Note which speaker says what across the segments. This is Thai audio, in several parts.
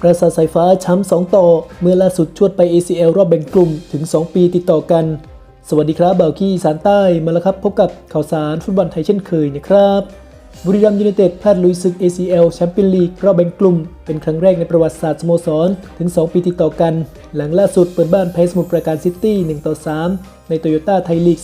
Speaker 1: ปราสาทสายฟ้าช้ำสองต่อ เมื่อล่าสุดชวดไป ACL รอบแบ่งกลุ่มถึง 2 ปีติดต่อกัน สวัสดีครับบ่าวกี้สารใต้มาแล้วครับ พบกับข่าวสารฟุตบอลไทยเช่นเคยนะครับ บุรีรัมย์ยูไนเต็ดพลาดลุยศึก ACL แชมเปี้ยนลีกรอบแบ่งกลุ่ม เป็นครั้งแรกในประวัติศาสตร์สโมสรถึง 2 ปีติดต่อกัน หลังล่าสุดเปิดบ้านแพ้สมุทรปราการซิตี้1ต่อ3ในโตโยต้าไทยลีก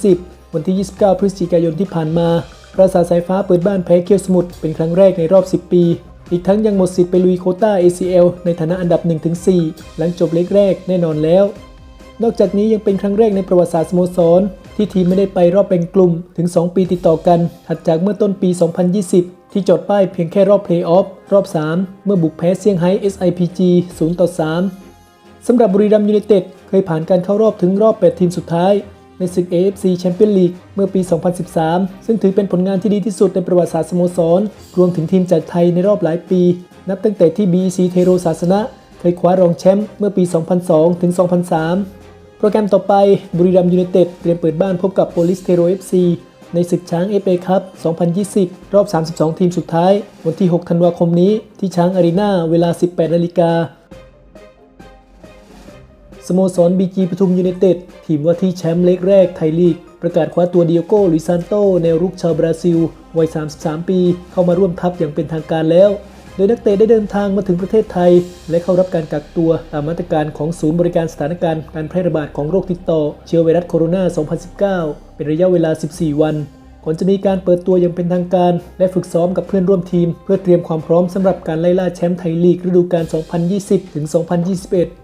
Speaker 1: 2020 วันที่ 29 พฤศจิกายนที่ผ่านมา ปราสาทสายฟ้าเปิดบ้านแพ้เคียวสมุทรเป็นครั้งแรกในรอบ 10 ปี อีกทั้งยังหมดสิทธิ์ไปลุยโคต้า ACL ในฐานะอันดับ 1-4 หลังจบเล็กแรกแน่นอนแล้ว นอกจากนี้ยังเป็นครั้งแรกในประวัติศาสตร์สโมสร ที่ทีมไม่ได้ไปรอบแบ่งกลุ่มถึง 2 ปีติดต่อกัน ถัดจากเมื่อต้นปี 2020 ที่จดป้ายเพียงแค่รอบเพลย์ออฟรอบ 3 เมื่อบุกแพ้เซี่ยงไฮ้ SIPG 0-3สำหรับบุรีรัมย์ยูไนเต็ดเคยผ่านการเข้ารอบถึงรอบ 8 ทีมสุดท้าย ในศึก AFC Champions League เมื่อปี 2013 ซึ่งถือเป็นผลงานที่ดีที่สุดในประวัติศาสตร์สโมสร รวมถึงทีมจากไทยในรอบหลายปี นับตั้งแต่ที่ BC เทโรศาสนะ เคยคว้ารองแชมป์เมื่อปี 2002 ถึง 2003 โปรแกรมต่อไปบุรีรัมย์ยูไนเต็ดเตรียมเปิดบ้านพบกับโปลิสเทโร FC ในศึกช้าง FA ครับ2020 รอบ 32 ทีมสุดท้าย วันที่ 6 ธันวาคมนี้ที่ช้างอารีนาเวลา 18 นาฬิกา สโมสรบีจีปทุมยูไนเต็ดทีมว่าที่แชมป์เล็กแรกไทยลีก ประกาศคว้าตัวเดียโก้ลุยซานโตแนวรุกชาวบราซิล วัย 33 ปี เข้ามาร่วมทัพอย่างเป็นทางการแล้ว โดยนักเตะได้เดินทางมาถึงประเทศไทย และเข้ารับการกักตัวตามมาตรการของศูนย์บริการสถานการณ์การแพร่ระบาดของโรคติดต่อ เชื้อไวรัสโคโรนา 2019 เป็นระยะเวลา 14 วันก่อนจะมีการเปิดตัวอย่างเป็นทางการ และฝึกซ้อมกับเพื่อนร่วมทีม เพื่อเตรียมความพร้อมสำหรับการไล่ล่าแชมป์ไทยลีกฤดูกาล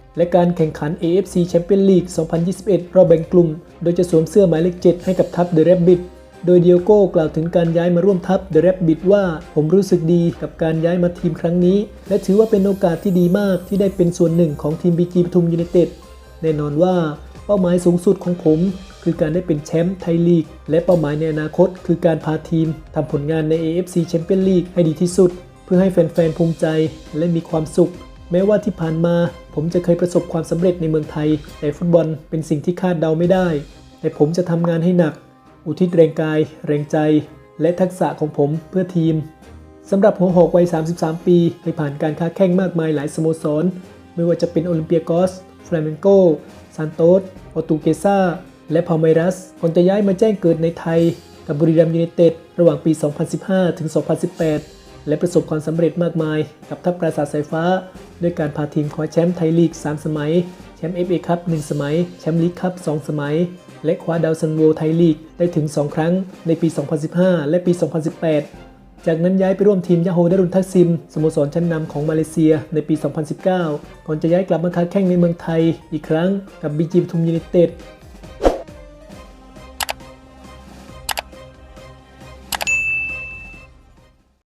Speaker 1: 2020-2021 และการแข่งขัน AFC Champions League 2021 รอบแบ่งกลุ่ม โดยจะสวมเสื้อหมายเลข 7 ให้กับทัพเดอะแรบบิทโดยเดียโก้กล่าวถึงการย้ายมาร่วมทัพเดอะแรบบิทว่า ผมรู้สึกดีกับการย้ายมาทีมครั้งนี้ และถือว่าเป็นโอกาสที่ดีมากที่ได้เป็นส่วนหนึ่งของทีมบีจีปทุมยูไนเต็ดแน่นอนว่าเป้าหมายสูงสุดของผม คือการได้เป็นแชมป์ไทยลีก และเป้าหมายในอนาคต คือการพาทีมทำผลงานใน AFC Champions League ให้ดีที่สุด เพื่อให้แฟนๆภูมิใจและมีความสุข แม้ว่าที่ผ่านมา ผมจะเคยประสบความสำเร็จในเมืองไทย แต่ฟุตบอลเป็นสิ่งที่คาดเดาไม่ได้ แต่ผมจะทำงานให้หนัก อุทิศแรงกาย แรงใจ และทักษะของผมเพื่อทีมสำหรับหัวหอกวัย 33 ปีเคยผ่านการค้าแข่งมากมายหลายสโมสร ไม่ว่าจะเป็นโอลิมเปียกอสฟลาเมนโกซานโตสโปรตุเกซาและพาเมรัสก่อนจะย้ายมาแจ้งเกิดในไทย กับบุรีรัมย์ยูไนเต็ดระหว่างปี 2015 ถึง 2018 และประสบความสำเร็จมากมาย กับทัพปราสาทสายฟ้า ด้วยการพาทีมคว้าแชมป์ไทยลีก 3 สมัย แชมป์ FA คัพ1สมัย แชมป์ลีกคัพ2สมัย และคว้าดาวซันโวไทยลีกได้ถึง 2 ครั้ง ในปี 2015 และปี 2018 จากนั้นย้ายไปร่วมทีมยาโฮดารุนทักซิมสโมสรชั้นนำของมาเลเซียในปี 2019 ก่อนจะย้ายกลับมาค้าแข่งในเมืองไทยอีกครั้งกับบีจีปทุมยูไนเต็ด